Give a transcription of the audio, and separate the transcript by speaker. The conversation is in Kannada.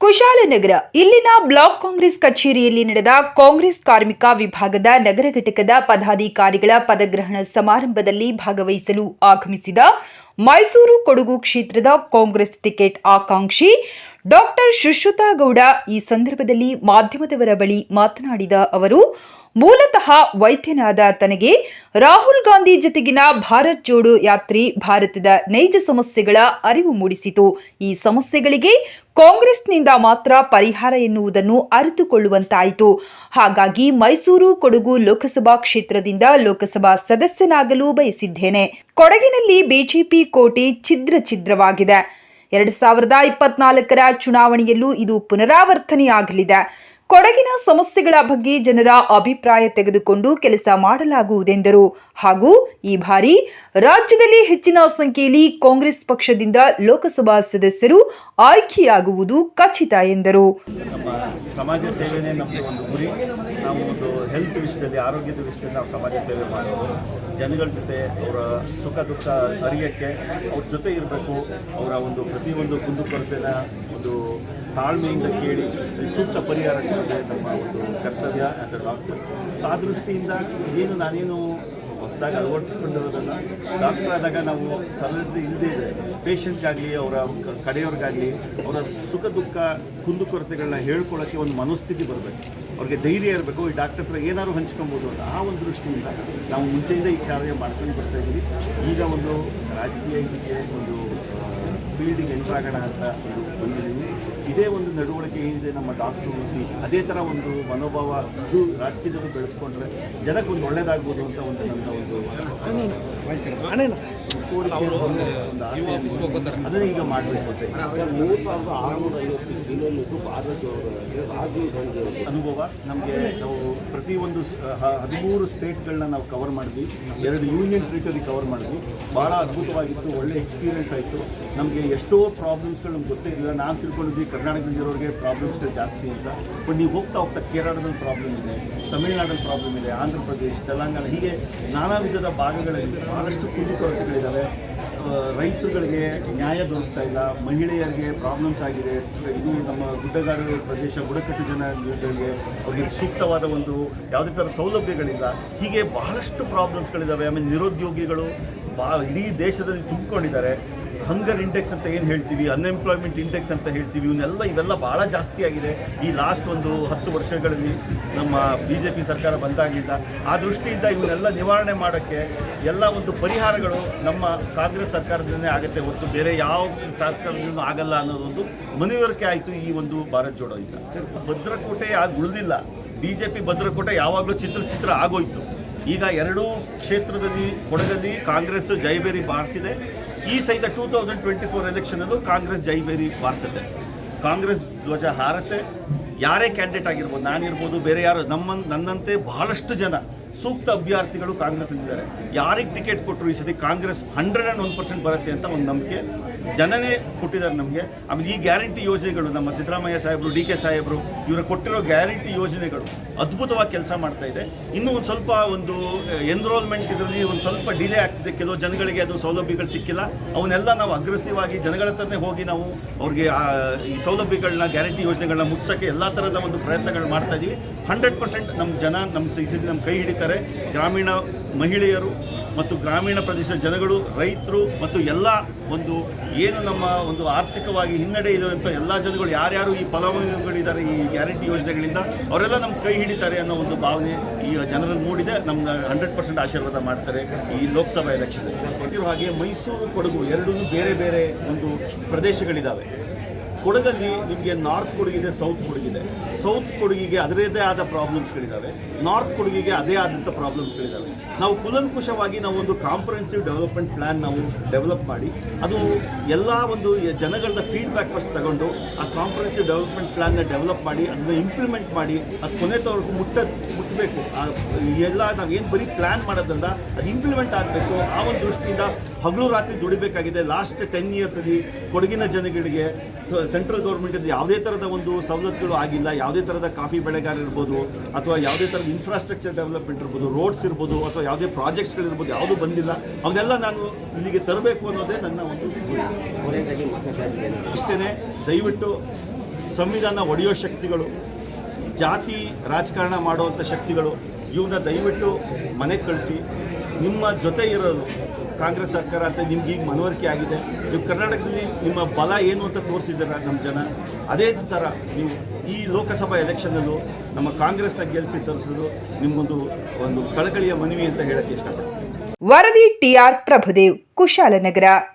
Speaker 1: ಕುಶಾಲನಗರ ಇಲ್ಲಿನ ಬ್ಲಾಕ್ ಕಾಂಗ್ರೆಸ್ ಕಚೇರಿಯಲ್ಲಿ ನಡೆದ ಕಾಂಗ್ರೆಸ್ ಕಾರ್ಮಿಕ ವಿಭಾಗದ ನಗರ ಘಟಕದ ಪದಾಧಿಕಾರಿಗಳ ಪದಗ್ರಹಣ ಸಮಾರಂಭದಲ್ಲಿ ಭಾಗವಹಿಸಲು ಆಗಮಿಸಿದ ಮೈಸೂರು ಕೊಡಗು ಕ್ಷೇತ್ರದ ಕಾಂಗ್ರೆಸ್ ಟಿಕೆಟ್ ಆಕಾಂಕ್ಷಿ ಡಾಕ್ಟರ್ ಶುಶ್ರುತಾ ಗೌಡ ಈ ಸಂದರ್ಭದಲ್ಲಿ ಮಾಧ್ಯಮದವರ ಬಳಿ ಮಾತನಾಡಿದ ಅವರು ಮೂಲತಃ ವೈದ್ಯನಾದ ತನಗೆ ರಾಹುಲ್ ಗಾಂಧಿ ಜೊತೆಗಿನ ಭಾರತ್ ಜೋಡೋ ಯಾತ್ರಿ ಭಾರತದ ನೈಜ ಸಮಸ್ಯೆಗಳ ಅರಿವು ಮೂಡಿಸಿತು. ಈ ಸಮಸ್ಯೆಗಳಿಗೆ ಕಾಂಗ್ರೆಸ್ನಿಂದ ಮಾತ್ರ ಪರಿಹಾರ ಎನ್ನುವುದನ್ನು ಅರಿತುಕೊಳ್ಳುವಂತಾಯಿತು. ಹಾಗಾಗಿ ಮೈಸೂರು ಕೊಡಗು ಲೋಕಸಭಾ ಕ್ಷೇತ್ರದಿಂದ ಲೋಕಸಭಾ ಸದಸ್ಯನಾಗಲು ಬಯಸಿದ್ದೇನೆ. ಕೊಡಗಿನಲ್ಲಿ ಬಿಜೆಪಿ ಕೋಟೆ ಛಿದ್ರ ಛಿದ್ರವಾಗಿದೆ. ಎರಡು ಸಾವಿರದ ಇಪ್ಪತ್ನಾಲ್ಕರ ಚುನಾವಣೆಯಲ್ಲೂ ಇದು ಪುನರಾವರ್ತನೆಯಾಗಲಿದೆ. ಕೊಡಗಿನ ಸಮಸ್ಯೆಗಳ ಬಗ್ಗೆ ಜನರ ಅಭಿಪ್ರಾಯ ತೆಗೆದುಕೊಂಡು ಕೆಲಸ ಮಾಡಲಾಗುವುದೆಂದರು. ಹಾಗೂ ಈ ಬಾರಿ ರಾಜ್ಯದಲ್ಲಿ ಹೆಚ್ಚಿನ ಸಂಖ್ಯೆಯಲ್ಲಿ ಕಾಂಗ್ರೆಸ್ ಪಕ್ಷದಿಂದ ಲೋಕಸಭಾ ಸದಸ್ಯರು ಆಯ್ಕೆಯಾಗುವುದು ಖಚಿತ ಎಂದರು.
Speaker 2: ಸಮಾಜ ಸೇವೆನೇ ನಮ್ಮದು ಒಂದು ಗುರಿ. ನಾವು ಒಂದು ಹೆಲ್ತ್ ವಿಷಯದಲ್ಲಿ, ಆರೋಗ್ಯದ ವಿಷಯದಲ್ಲಿ ನಾವು ಸಮಾಜ ಸೇವೆ ಮಾಡೋದು. ಜನಗಳ ಜೊತೆ ಅವರ ಸುಖ ದುಃಖ ಅರಿಯಕ್ಕೆ ಅವ್ರ ಜೊತೆ ಇರಬೇಕು. ಅವರ ಒಂದು ಪ್ರತಿಯೊಂದು ಕುಂದುಕೊರತೆನ ಒಂದು ತಾಳ್ಮೆಯಿಂದ ಕೇಳಿ ಸೂಕ್ತ ಪರಿಹಾರ ಕೊಡೋದೇ ನಮ್ಮ ಒಂದು ಕರ್ತವ್ಯ ಆ್ಯಸ್ ಡಾಕ್ಟರ್ ಸೊ ಆ ದೃಷ್ಟಿಯಿಂದ ಏನು ನಾನೇನು ಹೊಸದಾಗಿ ಅಳವಡಿಸ್ಕೊಂಡಿರೋದನ್ನು ಡಾಕ್ಟರ್ ಆದಾಗ ನಾವು ಸಲಹೆ ಇಲ್ಲದೆ ಪೇಷಂಟ್ಗಾಗಲಿ ಅವರ ಕಡೆಯವ್ರಿಗಾಗಲಿ, ಅವರ ಸುಖ ದುಃಖ ಕುಂದುಕೊರತೆಗಳನ್ನ ಹೇಳ್ಕೊಳ್ಳೋಕ್ಕೆ ಒಂದು ಮನಸ್ಥಿತಿ ಬರಬೇಕು. ಅವ್ರಿಗೆ ಧೈರ್ಯ ಇರಬೇಕು. ಈ ಡಾಕ್ಟರ್ ಹತ್ರ ಏನಾದ್ರು ಹಂಚ್ಕೊಬೋದು ಅಂತ ಆ ಒಂದು ದೃಷ್ಟಿಯಿಂದ ನಾವು ಮುಂಚೆಯಿಂದ ಈ ಕಾರ್ಯ ಮಾಡ್ಕೊಂಡು ಬರ್ತಾ ಇದ್ದೀವಿ. ಈಗ ಒಂದು ರಾಜಕೀಯ ಒಂದು ಫೀಲ್ಡಿಗೆ ಎಂಟ್ರಾಗೋಣ ಅಂತ ಬಂದಿದ್ದೀವಿ. ಇದೇ ಒಂದು ನಡವಳಿಕೆ ಏನಿದೆ ನಮ್ಮ ಡಾಕ್ಟರ್ ವೃತ್ತಿ ಅದೇ ಥರ ಒಂದು ಮನೋಭಾವ ಇದು ರಾಜಕೀಯದಲ್ಲಿ ಬೆಳೆಸ್ಕೊಂಡ್ರೆ ಜನಕ್ಕೆ ಒಂದು ಒಳ್ಳೇದಾಗ್ಬೋದು ಅಂತ ಒಂದು ನನ್ನ ಒಂದು ಅದನ್ನೇ ಈಗ ಮಾಡಬೇಕು
Speaker 3: ಆರುನೂರ ಐವತ್ತು
Speaker 2: ಅನುಭವ. ನಮಗೆ ನಾವು ಪ್ರತಿಯೊಂದು ಹದಿಮೂರು ಸ್ಟೇಟ್ಗಳನ್ನ ನಾವು ಕವರ್ ಮಾಡಿದ್ವಿ. ಎರಡು ಯೂನಿಯನ್ ಟೆರಿಟರಿ ಕವರ್ ಮಾಡಿದ್ವಿ. ಭಾಳ ಅದ್ಭುತವಾಗಿತ್ತು, ಒಳ್ಳೆ ಎಕ್ಸ್ಪೀರಿಯೆನ್ಸ್ ಆಯಿತು. ನಮಗೆ ಎಷ್ಟೋ ಪ್ರಾಬ್ಲಮ್ಸ್ಗಳು ನಮ್ಗೆ ಗೊತ್ತೇ ಇಲ್ಲ ನಾನು ತಿಳ್ಕೊಂಡಿದ್ವಿ ಕರ್ನಾಟಕದಲ್ಲಿರೋರಿಗೆ ಪ್ರಾಬ್ಲಮ್ಸ್ಗಳು ಜಾಸ್ತಿ ಅಂತ. ಬಟ್ ನೀವು ಹೋಗ್ತಾ ಹೋಗ್ತಾ ಕೇರಳದಲ್ಲಿ ಪ್ರಾಬ್ಲಮ್ ಇದೆ, ತಮಿಳುನಾಡಲ್ಲಿ ಪ್ರಾಬ್ಲಮ್ ಇದೆ ಆಂಧ್ರ ಪ್ರದೇಶ್ ತೆಲಂಗಾಣ, ಹೀಗೆ ನಾನಾ ವಿಧದ ಭಾಗಗಳಲ್ಲಿ ಭಾಳಷ್ಟು ಕುಂದುಕೊರತೆಗಳಿದ್ದಾವೆ ಆ, ರೈತರುಗಳಿಗೆ ನ್ಯಾಯ ದೊರಕ್ತಾ ಇಲ್ಲ. ಮಹಿಳೆಯರಿಗೆ ಪ್ರಾಬ್ಲಮ್ಸ್ ಆಗಿದೆ. ಇದು ನಮ್ಮ ಗುಡ್ಡಗಾಡು ಪ್ರದೇಶ ಬುಡಕಟ್ಟು ಜನಗಳಿಗೆ ಅವರಿಗೆ ಸೂಕ್ತವಾದ ಒಂದು ಯಾವುದೇ ಥರ ಸೌಲಭ್ಯಗಳಿಲ್ಲ. ಹೀಗೆ ಬಹಳಷ್ಟು ಪ್ರಾಬ್ಲಮ್ಸ್ಗಳಿದ್ದಾವೆ ಆಮೇಲೆ ನಿರುದ್ಯೋಗಿಗಳು ಬಾ ಇಡೀ ದೇಶದಲ್ಲಿ ತುಂಬಿಕೊಂಡಿದ್ದಾರೆ. ಹಂಗರ್ ಇಂಡೆಕ್ಸ್ ಅಂತ ಏನು ಹೇಳ್ತೀವಿ ಅನ್ಎಂಪ್ಲಾಯ್ಮೆಂಟ್ ಇಂಡೆಕ್ಸ್ ಅಂತ ಹೇಳ್ತೀವಿ, ಇವನ್ನೆಲ್ಲ ಇವೆಲ್ಲ ಭಾಳ ಜಾಸ್ತಿ ಆಗಿದೆ. ಈ ಲಾಸ್ಟ್ ಒಂದು ಹತ್ತು ವರ್ಷಗಳಲ್ಲಿ ನಮ್ಮ ಬಿ ಜೆ ಪಿ ಸರ್ಕಾರ ಬಂದಾಗಿಂದ ಆ ದೃಷ್ಟಿಯಿಂದ ಇವನ್ನೆಲ್ಲ ನಿವಾರಣೆ ಮಾಡೋಕ್ಕೆ ಎಲ್ಲ ಒಂದು ಪರಿಹಾರಗಳು ನಮ್ಮ ಕಾಂಗ್ರೆಸ್ ಸರ್ಕಾರದಿಂದನೇ ಆಗುತ್ತೆ ಹೊತ್ತು ಬೇರೆ ಯಾವ ಸರ್ಕಾರದಿಂದ ಆಗಲ್ಲ ಅನ್ನೋದೊಂದು ಮನವರಿಕೆ ಆಯಿತು ಈ ಒಂದು ಭಾರತ್ ಜೋಡೋ ಈಗ. ಭದ್ರಕೋಟೆ ಆಗಿ ಉಳಿದಿಲ್ಲ. ಬಿ ಜೆ ಪಿ ಭದ್ರಕೋಟೆ ಯಾವಾಗಲೂ ಚಿತ್ರ ಚಿತ್ರ ಆಗೋಯ್ತು. ಈಗ ಎರಡೂ ಕ್ಷೇತ್ರದಲ್ಲಿ ಕೊಡಗಲ್ಲಿ ಕಾಂಗ್ರೆಸ್ ಜೈಬೇರಿ ಬಾರಿಸಿದೆ. ಈ ಸಹಿತ ಟೂ ತೌಸಂಡ್ ಟ್ವೆಂಟಿ ಫೋರ್ ಎಲೆಕ್ಷನಲ್ಲೂ ಕಾಂಗ್ರೆಸ್ ಜೈಬೇರಿ ಬಾರಿಸುತ್ತೆ. ಕಾಂಗ್ರೆಸ್ ಧ್ವಜ ಹಾರತ್ತೆ. ಯಾರೇ ಕ್ಯಾಂಡಿಡೇಟ್ ಆಗಿರ್ಬೋದು, ನಾನಿರ್ಬೋದು, ಬೇರೆ ಯಾರು ನಮ್ಮ ನನ್ನಂತೆ ಬಹಳಷ್ಟು ಜನ ಸೂಕ್ತ ಅಭ್ಯರ್ಥಿಗಳು ಕಾಂಗ್ರೆಸ್ ಇದ್ದಾರೆ. ಯಾರಿಗೆ ಟಿಕೆಟ್ ಕೊಟ್ಟರು ಈ ಸತಿ Congress hundred and one percent ಬರುತ್ತೆ ಅಂತ ಒಂದು ನಂಬಿಕೆ ಜನನೇ ಕೊಟ್ಟಿದ್ದಾರೆ ನಮಗೆ. ಆಮೇಲೆ ಈ ಗ್ಯಾರಂಟಿ ಯೋಜನೆಗಳು ನಮ್ಮ ಸಿದ್ದರಾಮಯ್ಯ ಸಾಹೇಬರು, ಡಿ ಕೆ ಸಾಹೇಬರು, ಇವರು ಕೊಟ್ಟಿರೋ ಗ್ಯಾರಂಟಿ ಯೋಜನೆಗಳು ಅದ್ಭುತವಾಗಿ ಕೆಲಸ ಮಾಡ್ತಾ ಇದೆ. ಇನ್ನೂ ಒಂದು ಸ್ವಲ್ಪ ಒಂದು ಎನ್ರೋಲ್ಮೆಂಟ್ ಇದರಲ್ಲಿ ಒಂದು ಸ್ವಲ್ಪ ಡಿಲೇ ಆಗ್ತಿದೆ. ಕೆಲವು ಜನಗಳಿಗೆ ಅದು ಸೌಲಭ್ಯಗಳು ಸಿಕ್ಕಿಲ್ಲ. ಅವನ್ನೆಲ್ಲ ನಾವು ಅಗ್ರೆಸಿವ್ ಆಗಿ ಜನಗಳ ಹತ್ರನೇ ಹೋಗಿ ನಾವು ಅವ್ರಿಗೆ ಈ ಸೌಲಭ್ಯಗಳನ್ನ, ಗ್ಯಾರಂಟಿ ಯೋಜನೆಗಳನ್ನ ಮುಟ್ಸೋಕ್ಕೆ ಎಲ್ಲ ಥರದ ಒಂದು ಪ್ರಯತ್ನಗಳು ಮಾಡ್ತಾ ಇದ್ದೀವಿ ಹಂಡ್ರೆಡ್ ಪರ್ಸೆಂಟ್ ನಮ್ಮ ಜನ ನಮ್ಮ ನಮ್ಮ ಕೈ ಹಿಡಿತಾರೆ. ಗ್ರಾಮೀಣ ಮಹಿಳೆಯರು ಮತ್ತು ಗ್ರಾಮೀಣ ಪ್ರದೇಶದ ಜನಗಳು, ರೈತರು ಮತ್ತು ಎಲ್ಲ ಒಂದು ಏನು ನಮ್ಮ ಒಂದು ಆರ್ಥಿಕವಾಗಿ ಹಿನ್ನಡೆ ಇರುವಂಥ ಎಲ್ಲ ಜನಗಳು ಯಾರ್ಯಾರು ಈ ಫಲಾನುಭವಿಗಳಿದ್ದಾರೆ, ಈ ಗ್ಯಾರಂಟಿ ಯೋಜನೆಗಳಿಂದ ಅವರೆಲ್ಲ ನಮ್ಮ ಕೈ ಹಿಡಿತಾರೆ ಅನ್ನೋ ಒಂದು ಭಾವನೆ ಈ ಜನರಲ್ಲಿ ಮೂಡಿದೆ. ನಮ್ಮ ಹಂಡ್ರೆಡ್ ಪರ್ಸೆಂಟ್ ಆಶೀರ್ವಾದ ಮಾಡ್ತಾರೆ ಈ ಲೋಕಸಭಾ ಎಲೆಕ್ಷನ್ ಹಾಗೆ ಮೈಸೂರು ಕೊಡಗು ಎರಡೂ ಬೇರೆ ಬೇರೆ ಒಂದು ಪ್ರದೇಶಗಳಿದ್ದಾವೆ ಕೊಡಗಲ್ಲಿ ನಿಮಗೆ ನಾರ್ತ್ ಕೊಡಗಿದೆ, ಸೌತ್ ಕೊಡಗಿದೆ. ಸೌತ್ ಕೊಡಗಿಗೆ ಅದರದೇ ಆದ ಪ್ರಾಬ್ಲಮ್ಸ್ಗಳಿದ್ದಾವೆ ನಾರ್ತ್ ಕೊಡಗಿಗೆ ಅದೇ ಆದಂಥ ಪ್ರಾಬ್ಲಮ್ಸ್ಗಳಿದ್ದಾವೆ ನಾವು ಕುಲಂಕುಷವಾಗಿ ನಾವು ಒಂದು ಕಾಂಪ್ರಹೆನ್ಸಿವ್ ಡೆವಲಪ್ಮೆಂಟ್ ಪ್ಲ್ಯಾನ್ ನಾವು ಡೆವಲಪ್ ಮಾಡಿ, ಅದು ಎಲ್ಲ ಒಂದು ಜನಗಳನ್ನ ಫೀಡ್ಬ್ಯಾಕ್ ಫಸ್ಟ್ ತಗೊಂಡು ಆ ಕಾಂಪ್ರಹೆನ್ಸಿವ್ ಡೆವಲಪ್ಮೆಂಟ್ ಪ್ಲ್ಯಾನ್ನ ಡೆವಲಪ್ ಮಾಡಿ ಅದನ್ನ ಇಂಪ್ಲಿಮೆಂಟ್ ಮಾಡಿ, ಅದು ಕೊನೆ ತವರೆಗೂ ಮುಟ್ಟ ಮುಟ್ಟಬೇಕು ಎಲ್ಲ ನಾವು ಏನು ಬರೀ ಪ್ಲ್ಯಾನ್ ಮಾಡೋದ್ರಿಂದ ಅದು ಇಂಪ್ಲಿಮೆಂಟ್ ಆಗಬೇಕು. ಆ ಒಂದು ದೃಷ್ಟಿಯಿಂದ ಹಗಲು ರಾತ್ರಿ ದುಡಿಬೇಕಾಗಿದೆ. ಲಾಸ್ಟ್ ಟೆನ್ ಇಯರ್ಸಲ್ಲಿ ಕೊಡಗಿನ ಜನಗಳಿಗೆ ಸೆಂಟ್ರಲ್ ಗೌರ್ಮೆಂಟಿಂದ ಯಾವುದೇ ಥರದ ಒಂದು ಸವಲತ್ತುಗಳು ಆಗಿಲ್ಲ. ಯಾವುದೇ ಥರದ ಕಾಫಿ ಬೆಳೆಗಾರ ಇರ್ಬೋದು ಅಥವಾ ಯಾವುದೇ ಥರದ ಇನ್ಫ್ರಾಸ್ಟ್ರಕ್ಚರ್ ಡೆವಲಪ್ಮೆಂಟ್ ಇರ್ಬೋದು ರೋಡ್ಸ್ ಇರ್ಬೋದು ಅಥವಾ ಯಾವುದೇ ಪ್ರಾಜೆಕ್ಟ್ಸ್ಗಳಿರ್ಬೋದು ಯಾವುದೂ ಬಂದಿಲ್ಲ. ಅವನ್ನೆಲ್ಲ ನಾನು ಇಲ್ಲಿಗೆ ತರಬೇಕು ಅನ್ನೋದೇ ನನ್ನ ಒಂದು ಇಷ್ಟೇ ದಯವಿಟ್ಟು ಸಂವಿಧಾನ ಒಡೆಯೋ ಶಕ್ತಿಗಳು ಜಾತಿ ರಾಜಕಾರಣ ಮಾಡುವಂಥ ಶಕ್ತಿಗಳು ಇವನ್ನ ದಯವಿಟ್ಟು ಮನೆಗೆ ಕಳಿಸಿ. ನಿಮ್ಮ ಜೊತೆ ಇರೋದು ಕಾಂಗ್ರೆಸ್ ಸರ್ಕಾರ ಅಂತ ನಿಮ್ಗೆ ಈಗ ಮನವರಿಕೆ ಆಗಿದೆ. ನೀವು ಕರ್ನಾಟಕದಲ್ಲಿ ನಿಮ್ಮ ಬಲ ಏನು ಅಂತ ತೋರಿಸಿದ್ದೀರ ನಮ್ಮ ಜನ? ಅದೇ ಥರ ನೀವು ಈ ಲೋಕಸಭಾ ಎಲೆಕ್ಷನಲ್ಲೂ ನಮ್ಮ ಕಾಂಗ್ರೆಸ್ನ ಗೆಲ್ಲಿಸಿ ತರಿಸೋದು ನಿಮಗೊಂದು ಒಂದು ಕಳಕಳಿಯ ಮನವಿ ಅಂತ ಹೇಳಕ್ಕೆ ಇಷ್ಟಪಡ್ತೀನಿ.
Speaker 1: ವರದಿ ಟಿಆರ್ ಪ್ರಭುದೇವ್, ಕುಶಾಲನಗರ.